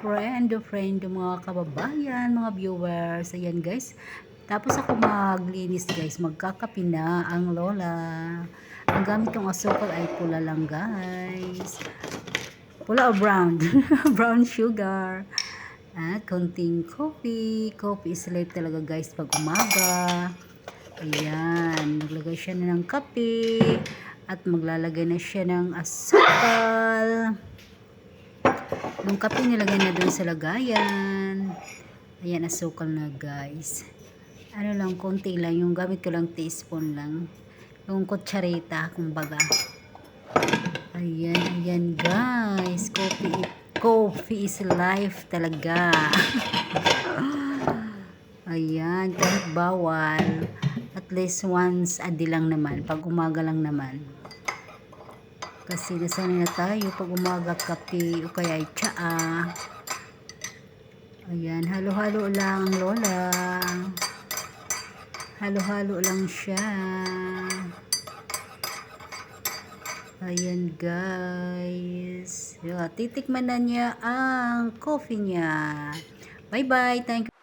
friend, friend, mga kababayan, mga viewers. Ayan guys. Tapos ako maglinis guys. Magkakapi na ang lola. Ang gamit kong asukal ay pula lang guys. Pula o brown? brown sugar. At konting coffee. Coffee is life talaga guys pag umaga. Ayan. Naglagay siya na ng kape. At maglalagay na siya ng asukal. Yung kape nilagay na doon sa lagayan. Ayan, asukal na guys. Ano lang, konti lang. Yung gamit ko lang teaspoon lang. Yung kutsarita, kumbaga. Ayan, ayan guys. Coffee, coffee is life talaga. ayan, kahit bawal. At least once a day lang naman. Pag umaga lang naman. Kasi nasanay na tayo pag umaga kape o kaya ay tsaa. Ayan, halo-halo lang ang lola. Halo-halo lang siya. Ayan guys. Yeah, titikman na niya ang coffee niya. Bye-bye. Thank you.